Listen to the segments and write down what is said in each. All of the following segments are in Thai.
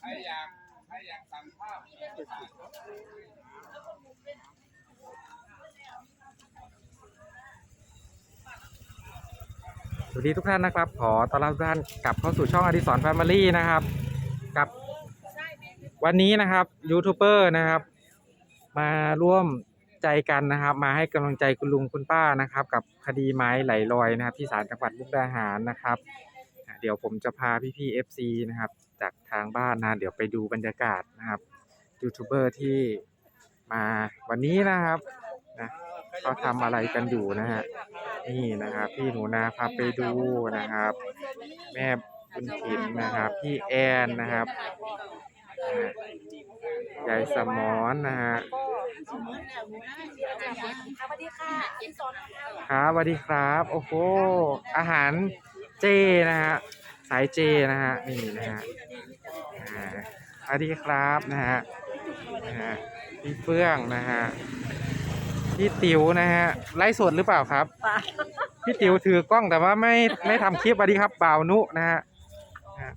ใครอยากใครอยากสั่งข้าวสวัสดีทุกท่านนะครับ ขอต้อนรับทุกท่านกลับเข้าสู่ช่องอดิสรแฟมิลี่นะครับ กับวันนี้นะครับยูทูบเบอร์นะครับ มาร่วมใจกันนะครับ มาให้กำลังใจคุณลุงคุณป้านะครับ กับคดีไม้ไหลลอยนะครับ ที่ศาลจังหวัดมุกดาหารนะครับ เดี๋ยวผมจะพาพี่ๆ FC นะครับ จากทางบ้านนะ เดี๋ยวไปดูบรรยากาศนะครับยูทูบเบอร์ที่มาวันนี้นะครับนะเขาทำอะไรกันอยู่นะฮะนี่นะครับ พี่หนูนาพาไปดูนะครับ แม่บุญถิ่นนะครับ พี่แอนนะครับอ่ายายสมอนนะฮะสวัสดีค่ะอินสอนครับสวัสดีครับ โอ้โห อาหาร เจนะฮะสายเจนะฮะนี่นะฮะอ่าสวัสดีครับนะฮะนะฮะพี่เฟื่องนะฮะพี่ติ๋วนะฮะไลฟ์สดหรือเปล่าครับพี่ติ๋วถือกล้องแต่ว่าไม่ไม่ทำคลิปสวัสดีครับบ่าวนุนะฮะนะฮะ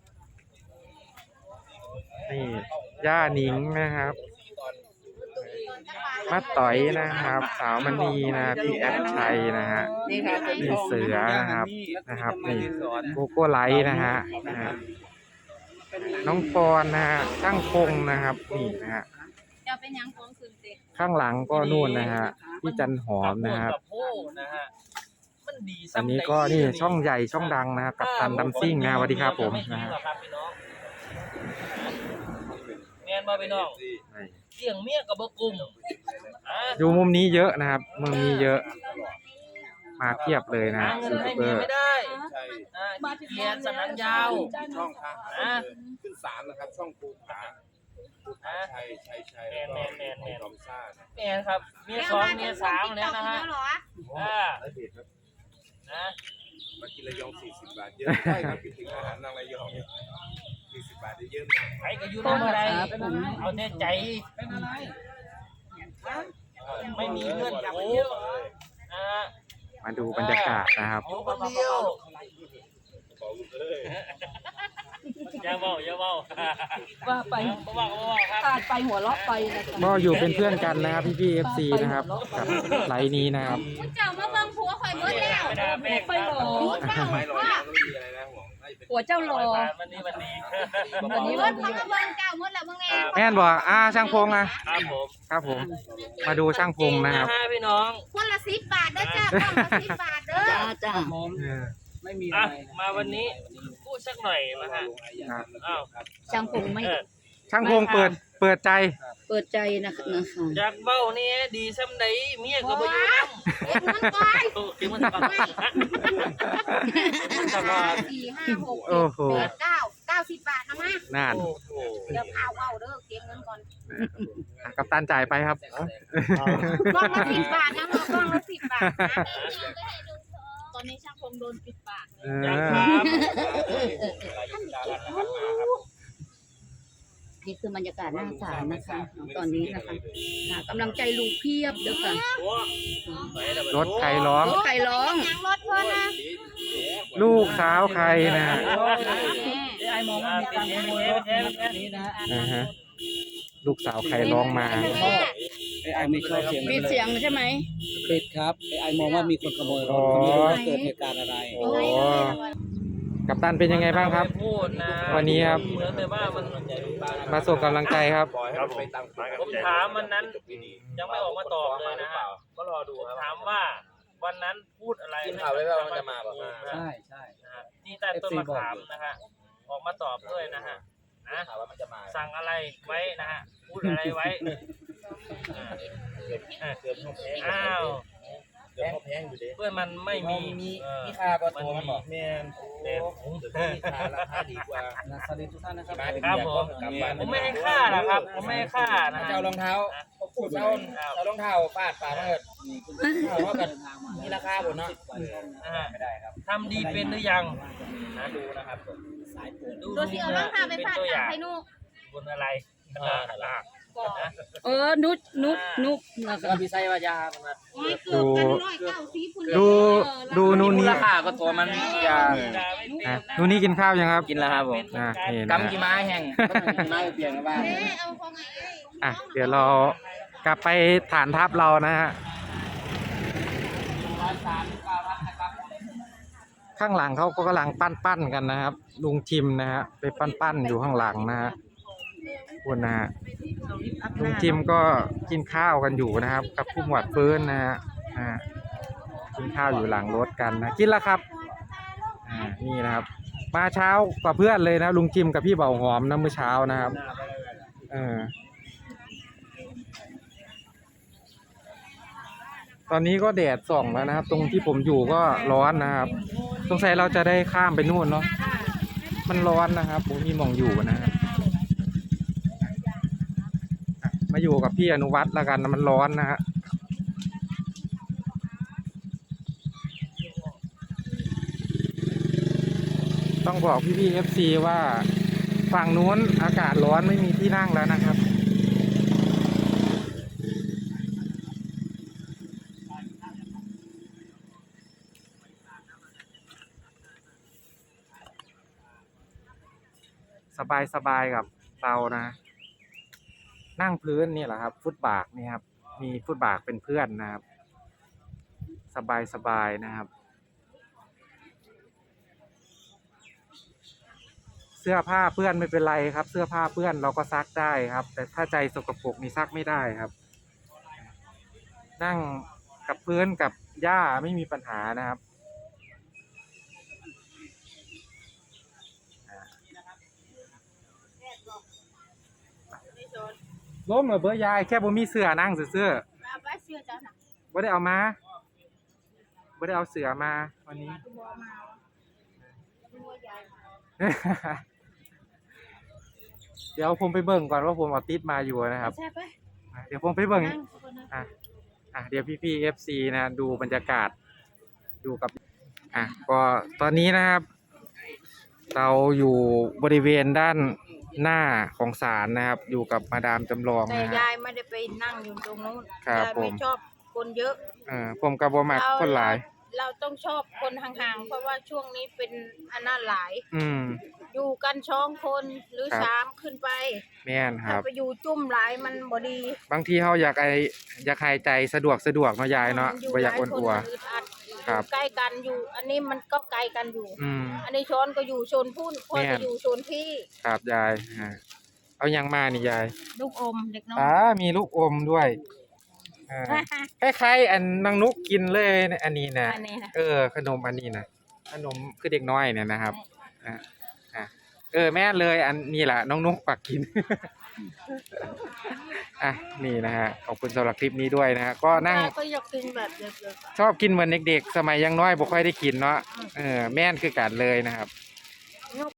นี่ย่าหนิงนะครับ มาต่อยนะครับ สาวมณีนะพี่แอดชัยนะฮะนี่ค่ะนี่เสือนะครับนะครับนี่โกโก้ไลท์นะฮะนะฮะน้องปอนนะฮะช่างคงนะครับนี่นะฮะจะเป็นยังของสุนเตข้างหลังก็นู่นนะฮะพี่จันหอมนะครับกับโพนะฮะมันดีอันนี้ก็นี่ช่องใหญ่ช่องดังนะครับกับตันดัมซิ่งนะสวัสดีครับผมนะฮะครับพี่น้องแมนมาพี่น้องเสี่ยงเมียกับบกุมอะ ดูมุมนี้เยอะนะครับ มุมนี้เยอะ มาเทียบเลยนะหาเงินยูทูให้บเบเมีอยร์ไม่ได้ใช่อะขี้เกียจสันหลังยาว ช่องทางอะขึ้นศาลนะครับ ช่องภูผาภูผาชัยชัยชัยแมนแมนแมนแมนจอมซ่านะแมนครับ เมียสองเมียสามแล้วนะฮะอ่าไอเด็ดครับนะมากินระยอง40บาทเยอะใช่ครับคิดถึงอาหารนางระยองเนี่ย40บาทได้เยอะมากใครก็อยู่น้ำอะไรเอาแต่ใจ ไม่มีเงื่อนโอ้อะมาดูบรรยากาศนะครับ อยู่คนเดียวบอกลูกเอ้ยอย่าเบาอย่าเบาว่าไปบ่เบาบ่เบาครับขาดไปหัวเราะไปนะคะก็อยู่เป็นเพื่อนกันนะครับพี่พี่เอฟซีนะครับกับไลน์นี้นะครับคุณเจ้ามาเบิ่งผัวข่อยเบิดแล้วไม่ได้แม่งไปหรอเจ้าไม่หรอกว่ายังไม่มีอะไรนะห่วงให้เป็นหัวเจ้ารอ วันนี้วันนี้วันนี้เบิดเขามาเบิ่งเจ้าหมดแล้วเบิ่งแน่แม่นบอกอ่าช่างพงอะครับผมครับผม มาดูช่างพงนะครับห้าพี่น้องคนละสิบบาทเด้อจ้าคนละสิบบาทเด้อจ้าจ้าเอออะมาวันนี้พูดสักหน่อยมาฮะครับอ้าวช่างผมไม่ เออช่างพงเปิดเปิดใจ เปิดใจนะคะนะคะอยากเบ้านี่ดีซ้ำใดเมียก็บ่อยู่นำเก็บมันก่อนโอ้คิดมันก่อนมันจะว่าสี่ห้าหกโอ้โหเจ็ดแปดเก้าเก้าสิบบาทนะมานั่นโอ้โหเดี๋ยวพาเว้าเด้อเก็บเงินก่อนอะกับตันจ่ายไปครับ กล้องละสิบบาทนะกล้องละสิบบาทนะตอนนี้ช่างผมโดนปิดปาก เออยากอ ถาม นี่คือบรรยากาศหน้าศาลนะคะ ตอนนี้นะคะค่ะกำลังใจลุงเพียบเด้อค่ะโอ้ไปแล้วรถใครร้อง รถใครร้องยังรถเพิ่นนะลูกสาวใครนะไอ้มองว่ามีการขโมยรถนี้นะนะฮะลูกสาวใครร้องมาแม่ไอไอไม่ชอบเสียงปิดเสียงใช่ไหมปิดครับไอไอมองว่ามีคนขโมยรอ๋ถอไม่รู้ว่าเกิดเหตุการณ์อะไร โอ้ กับตันเป็นยังไงบ้างครับ พูดนะวันนี้ครับ เหมือนแต่ว่ามันมาส่งกำลังใจครับปล่อยให้มันไปตามกฎผมถามมันนั้นยังไม่ออกมาตอบเลยนะฮะก็รอดูครับถามว่าวันนั้นพูดอะไรกินข่าวไว้ว่ามันจะมาบอกมา ใช่ใช่ นะฮะนี่ใต้ต้นมะขามนะฮะออกมาตอบด้วยนะฮะนะข่าวว่ามันจะมาสั่งอะไรไว้นะฮะพูดอะไรไว้อ่าเกินห้องแพงอ้าว เกินห้องแพงอยู่ดิเพื่อนมันไม่มีมีเออมีค่าก็โทรมันบอกแมนแม่เดี๋ยวมีค่าราคาดีกว่านะสวัสดีทุกท่านนะครับมาถึงครับเดือนผก็มกลับบ้านผมไม่ให้ค่านะครับ ผมไม่ให้ค่านะฮะเจ้ารองเท้าเจ้าเจ้ารองเท้าฟาดปากมาเถิดเท้าว่ากันมีราคาบนเนาะนะฮะไม่ได้ครับทำดีเป็นหรือยังนะดูนะครับดูตัวเสียวรองเท้าไปฝากตัวอทางย่างไข่นุกบนอะไรอ่า อ่าเออนุดนุดนุดนะก็คะพี่ไส้ว่ายามันโอ้ยเกือบกันร้อยเก้าสิบพุ่นเลยดูดูนู่นมูนี่ลค่าก็ตัวมันยาอะนู่นนี่กินข้าวยังครับกินแล้วครับผมอะนี่นะกำกี่ไม้แห้งกี่ไม้เปลี่ยนกันบ้าง เอ๊ะเอาของไอ้ไอ้อะเดี๋ยวเรากลับไปฐานทัพเรานะฮะข้างหลังเขาก็กำลังปั้นปั้นๆกันนะครับ ลุงจิมนะฮะไปปั้นปั้นๆอยู่ข้างหลังนะฮะ คุณนะฮะลุงจิมก็กินข้าวกันอยู่นะครับ กับผู้หมวดฟื้นนะฮะอ่ากินข้าวอยู่หลังรถกันนะกินแล้วครับอ่านี่นะครับ มาเช้ากว่าเพื่อนเลยนะลุงจิมกับพี่เบาหอมนะเมื่อเช้านะครับเออตอนนี้ก็แดดส่องแล้วนะครับ ตรงที่ผมอยู่ก็ร้อนนะครับสงสัยเราจะได้ข้ามไปนู่นเนาะมันร้อนนะครับผมมีหมองอยู่นะครับอะ มาอยู่กับพี่อนุวัฒน์แล้วกันนะมันร้อนนะฮะต้องบอกพี่พี่เอฟซีว่าฝั่งนู้นอากาศร้อนไม่มีที่นั่งแล้วนะครับ สบายสบายกับเรานะ นั่งพื้นนี่แหละครับ ฟุตบาทนี่ครับ มีฟุตบาทเป็นเพื่อนนะครับ สบายสบายนะครับ เสื้อผ้าเปื้อนไม่เป็นไรครับ เสื้อผ้าเปื้อนเราก็ซักได้ครับ แต่ถ้าใจสกปรกนี่ซักไม่ได้ครับ นั่งกับพื้นกับหญ้าไม่มีปัญหานะครับ ล้มเหรอเบอร์ยายแค่บ่มีเสื้อนั่งเสื้อเอาไปเสื้อเจ้าน่ะๆบ่ได้เอามาบ่ได้เอาเสือมาวันนี้กูบอกมาดูว่ายายเดี๋ยวผมไปเบิ่งก่อนว่าผมเอาติดมาอยู่นะครับใช่ไปอะเดี๋ยวผมไปเบิ่ง นั่งคนนั้นอะอะเดี๋ยวพี่พี่เอฟซีนะดูบรรยากาศดูกับอะก็ตอนนี้นะครับ เราอยู่บริเวณด้าน หน้าของศาลนะครับ อยู่กับมาดามจำลองแต่นะฮะ ยายไม่ได้ไปนั่งอยู่ตรงนู้นครับยายผมไม่ชอบคนเยอะ เออผมกับบมักคนหลาย เราต้องชอบคนห่างๆ เพราะว่าช่วงนี้เป็นอันนั้นหลาย อืม อยู่กันสองคนหรือครับ สามขึ้นไป แม่นคถ้ารับ ไปอยู่จุ่มหลายมันบ่ดีบางทีเขาอยากไออยากหายใจสะดวกสะดวกเนาะยายเนาะอยู่บ่อหยากลายอ้วนคนอัว มันอึด อัดครับอยู่ใกล้กันอยู่ อันนี้มันก็ไกลกันอยู่ อืม อันนี้ช้อนก็อยู่โซนพุ่นพ่อแม่ก็น อยู่โซนพี่ครับยายอ่าเอายังมานี่ยายลูกอมเด็กน้อยอ่ามีลูกอมด้วยอ่า คล้ายๆอันนางนุกกินเลยนะอันนี้นะอันนี้นะ เออ ขนมอันนี้นะขนมคือเด็กน้อยเนี่ยนะครับอะอะ เออแม่เลยอันนี้แหละน้องนุกปักกิน อะนี่นะฮะขอบคุณสำหรับคลิปนี้ด้วยนะฮะก็นั่งยายก็อยากกินแบบเด็กๆชอบกินเหมือนเด็กๆ สมัยยังน้อยบ่ค่อยได้กินเนาะ เออแม่นคือกันเลยนะครับ